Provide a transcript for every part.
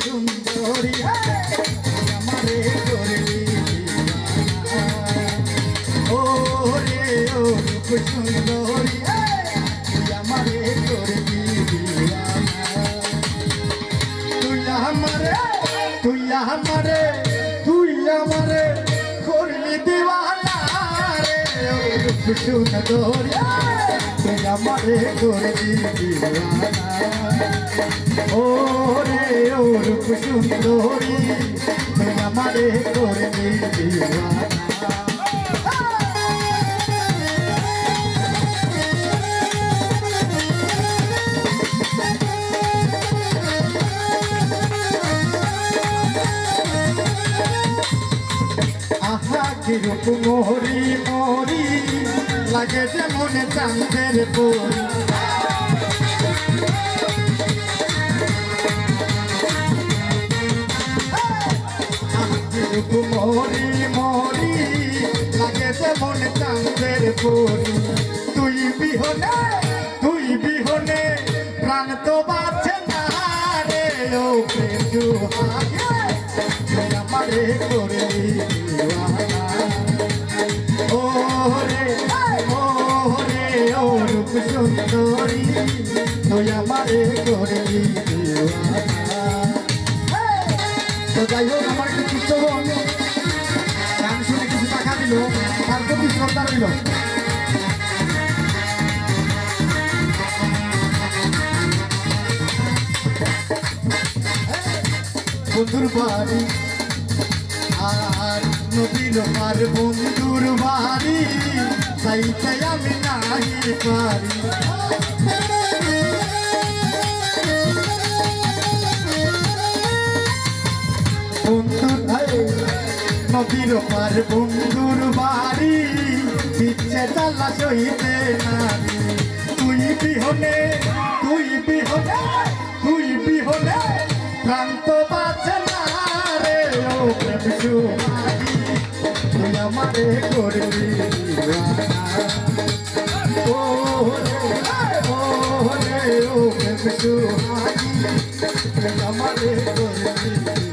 সুন্দরী আমারে করলি ও রে ও রূপ সুন্দরী আমারে করলি তুই আমারে তুই আমারে তুই আমারে করলি দিওয়ানা রে ও রূপ সুন্দরী তুই আমারে করলি দিওয়ানা ও রে ও রূপ সুন্দরী তুই আমারে করলি দিওয়ানা আহা, কি রূপ মোহরি মোরি লাগে যে মনে চাঁদের পরি। রূপ মোহরি মোরি লাগে যে মনে চাঁদের পরি তুই বিহনে তুই বিহনে প্রাণ তো বাঁচে না রে, ও প্রেম আমারে করে ও রে ও রে তো যাই হোক, আমার একটু চিত্ত হোক গান শুনে কিছু টাকা দিল তার প্রতি শ্রদ্ধা রইল? বন্ধুর বাড়ি, আর নদীর পার বন্ধুর নদীর পার বন্ধুর বাড়ি ইচ্ছে চালা সইতে নারী তুই বিহনে তুই বিহনে তুই বিহনে প্রান্ত বাঁচে না রে ও প্রেম সুমারি তুই আমারে করবি। ও আমারে করবি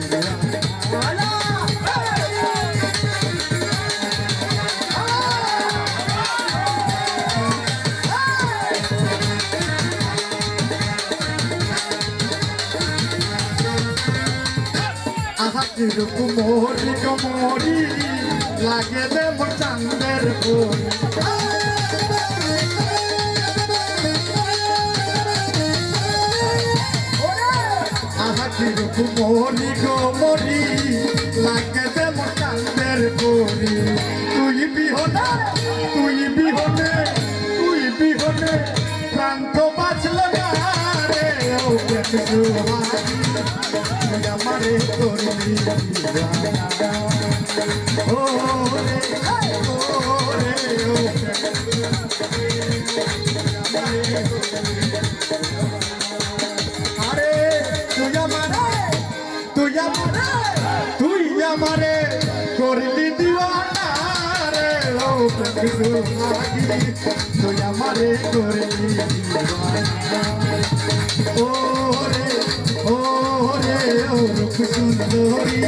আহাতি রূপ মোরি কমরি লাগে দেব চান্দের ফুল। আহাতি রূপ মোরি কমরি লাগে দেব চান্দের ফুলি। তুই বিহনে তুই বিহনে তুই বিহনে, প্রান্ত বাঁচল না রে, ও প্রেম করলি দিওয়ানা। ও রে, ও রে, ও আরে তুই আমারে তুই আমারে তুই আমারে করলি দিওয়ানা রে ও তুই আমারে করলি দিওয়ানা সুন্দরী